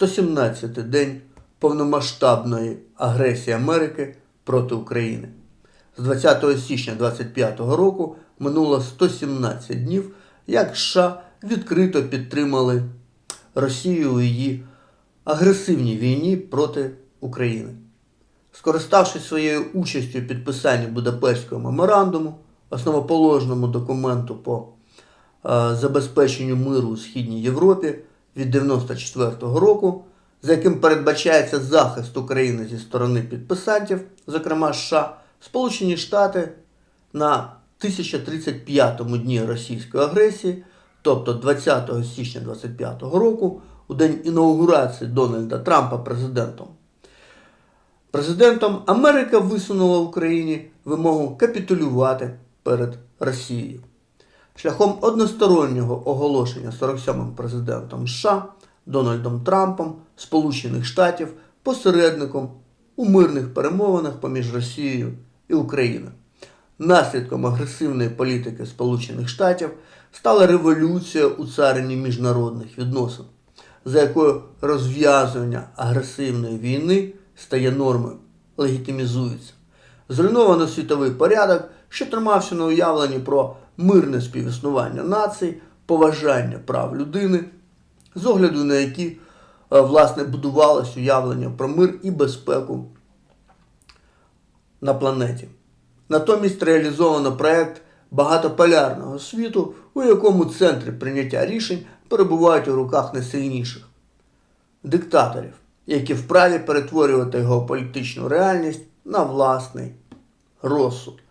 117-й день повномасштабної агресії Америки проти України. З 20 січня 25 року минуло 117 днів, як США відкрито підтримали Росію у її агресивній війні проти України. Скориставшись своєю участю у підписанні Будапештського меморандуму, основоположному документу по е, забезпеченню миру у Східній Європі від 94-го року, за яким передбачається захист України зі сторони підписантів, зокрема США, Сполучені Штати на 1035-му дні російської агресії, тобто 20 січня 25 року, у день інаугурації Дональда Трампа президентом. Президентом Америка висунула Україні вимогу капітулювати перед Росією. Шляхом одностороннього оголошення 47-м президентом США Дональдом Трампом Сполучених Штатів посередником у мирних перемовинах поміж Росією і Україною. Наслідком агресивної політики Сполучених Штатів стала революція у царині міжнародних відносин, за якою розв'язування агресивної війни стає нормою, легітимізується. Зруйновано світовий порядок, що тримався на уявленні про мирне співіснування націй, поважання прав людини, з огляду на які е, власне будувалось уявлення про мир і безпеку на планеті. Натомість реалізовано проект багатополярного світу, у якому центри прийняття рішень перебувають у руках найсильніших диктаторів, які вправі перетворювати геополітичну реальність на власний розсуд.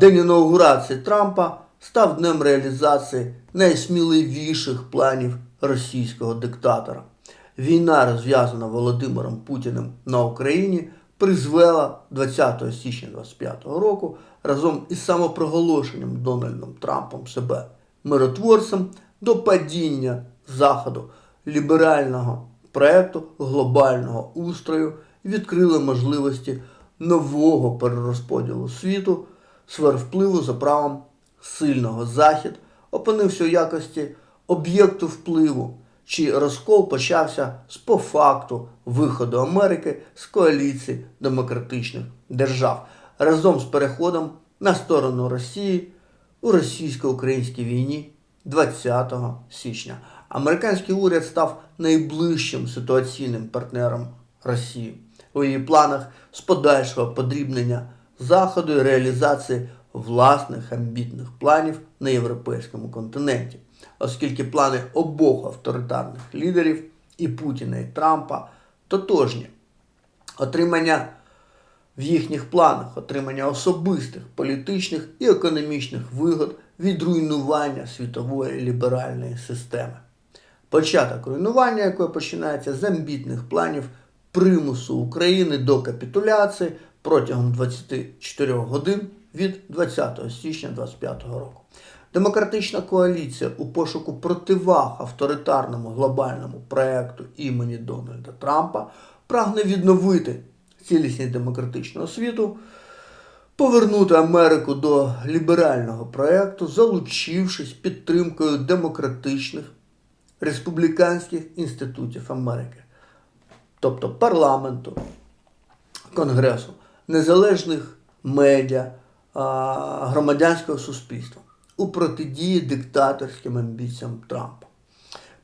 День інаугурації Трампа став днем реалізації найсміливіших планів російського диктатора. Війна, розв'язана Володимиром Путіним на Україні, призвела 20 січня 2025 року разом із самопроголошенням Дональдом Трампом себе миротворцем до падіння Заходу ліберального проекту глобального устрою відкрили можливості нового перерозподілу світу, сфер впливу за правом сильного Захід, опинився у якості об'єкту впливу, чий розкол почався з по факту виходу Америки з коаліції демократичних держав разом з переходом на сторону Росії у російсько-українській війні 20 січня. Американський уряд став найближчим ситуаційним партнером Росії у її планах з подальшого подрібнення Заходу і реалізації власних амбітних планів на європейському континенті, оскільки плани обох авторитарних лідерів і Путіна і Трампа тотожні. Отримання в їхніх планах отримання особистих політичних і економічних вигод від руйнування світової ліберальної системи. Початок руйнування, якої починається з амбітних планів примусу України до капітуляції протягом 24 годин від 20 січня 2025 року. Демократична коаліція у пошуку противаг авторитарному глобальному проекту імені Дональда Трампа прагне відновити цілісність демократичного світу, повернути Америку до ліберального проекту, залучившись підтримкою демократичних республіканських інститутів Америки, тобто парламенту, конгресу, незалежних медіа, громадянського суспільства у протидії диктаторським амбіціям Трампа.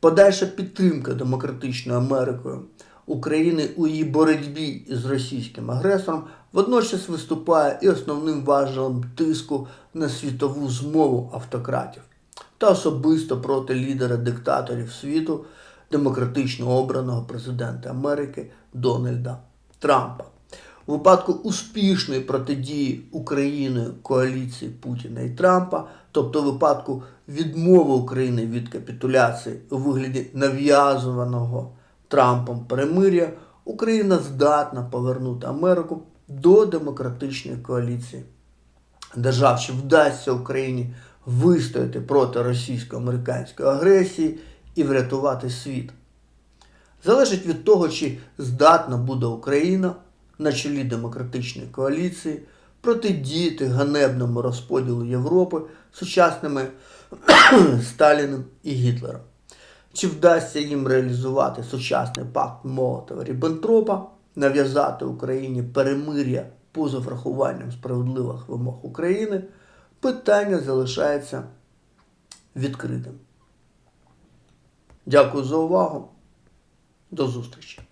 Подальша підтримка демократичною Америкою України у її боротьбі із російським агресором водночас виступає і основним важелем тиску на світову змову автократів та особисто проти лідера диктаторів світу, демократично обраного президента Америки Дональда Трампа. Випадку успішної протидії Україною коаліції Путіна і Трампа, тобто у випадку відмови України від капітуляції у вигляді нав'язуваного Трампом перемир'я, Україна здатна повернути Америку до демократичної коаліції держав, що вдасться Україні вистояти проти російсько-американської агресії і врятувати світ. Залежить від того, чи здатна буде Україна на чолі демократичної коаліції протидіяти ганебному розподілу Європи сучасними Сталіним і Гітлером. Чи вдасться їм реалізувати сучасний пакт Молотова Ріббентропа, нав'язати Україні перемир'я поза врахуванням справедливих вимог України, питання залишається відкритим. Дякую за увагу. До зустрічі!